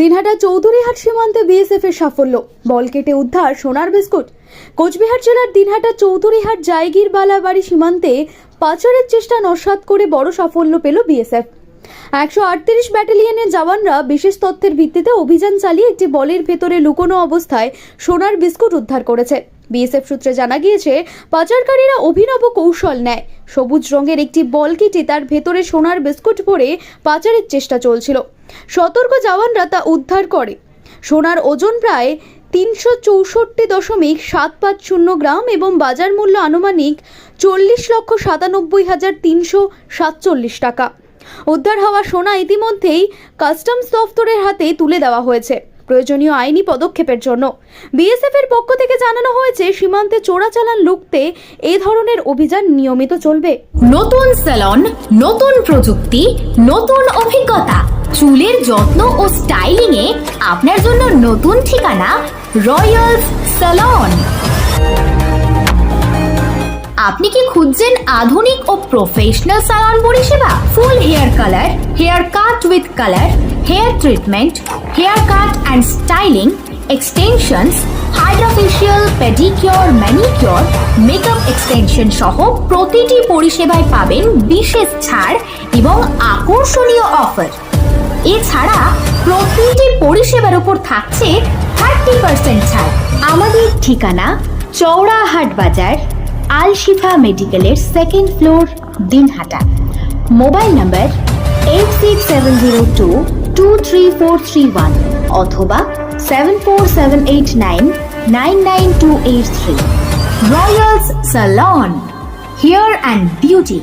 দিনহাটা চৌধুরীহাট সীমান্তে বিএসএফ এর সাফল্য। বল কেটে উদ্ধার সোনার বিস্কুট। কোচবিহার জেলার দিনহাটা চৌধুরীহাট জায়গির বালাবাড়ি সীমান্তে পাচারের চেষ্টা নস্বাত করে বড় সাফল্য পেল বিএসএফ একশো আটত্রিশ ব্যাটালিয়নের জওয়ানরা বিশেষ তথ্যের ভিত্তিতে অভিযান চালিয়ে একটি বলের ভেতরে লুকোনো অবস্থায় সোনার বিস্কুট উদ্ধার করেছে। বিএসএফ সূত্রে জানা গিয়েছে, পাচারকারীরা অভিনব কৌশল নেয়। সবুজ রঙের একটি বল কেটে তার ভেতরে সোনার বিস্কুট ভরে পাচারের চেষ্টা চলছিল। সতর্ক জওয়ানরা তা উদ্ধার করে। সোনার ওজন প্রায় তিনশো চৌষট্টি দশমিক সাত পাঁচ শূন্য গ্রাম এবং বাজার মূল্য আনুমানিক চল্লিশ লক্ষ সাতানব্বই হাজার তিনশো সাতচল্লিশ টাকা। উদ্ধার হওয়া সোনা ইতিমধ্যেই কাস্টমস দফতরের হাতে তুলে দেওয়া হয়েছে। প্রয়োজনীয় আইনি পদক্ষেপের জন্য। বিএসএফ এর পক্ষ থেকে জানানো হয়েছে, সীমান্তে চোরাচালান লুকতে এ ধরনের অভিযান নিয়মিত চলবে। নতুন স্যালন নতুন প্রযুক্তি, নতুন অভিজ্ঞতা, চুলের যত্ন ও স্টাইলিং এ আপনার জন্য নতুন ঠিকানা রয়্যাল স্যালন আপনি কি খুঁজছেন আধুনিক ও প্রফেশনাল সালন পরিষেবা? Full hair colour hair cut with colour treatment hair cut and styling extensions hydrofacial pedicure manicure makeup extension সহ প্রতিটি পরিষেবায় পাবেন বিশেষ ছাড় এবং আকর্ষণীয় অফার এছাড়া প্রতিটি পরিষেবার উপর থাকছে থার্টি পার্সেন্ট ছাড়। আমাদের ঠিকানা চৌড়াহাট বাজার, আলশিফা মেডিকেলের second floor Dinhata. Mobile number eight six seven zero two two three four three one অথবা seven four seven eight nine nine nine two eight three royals salon hair and beauty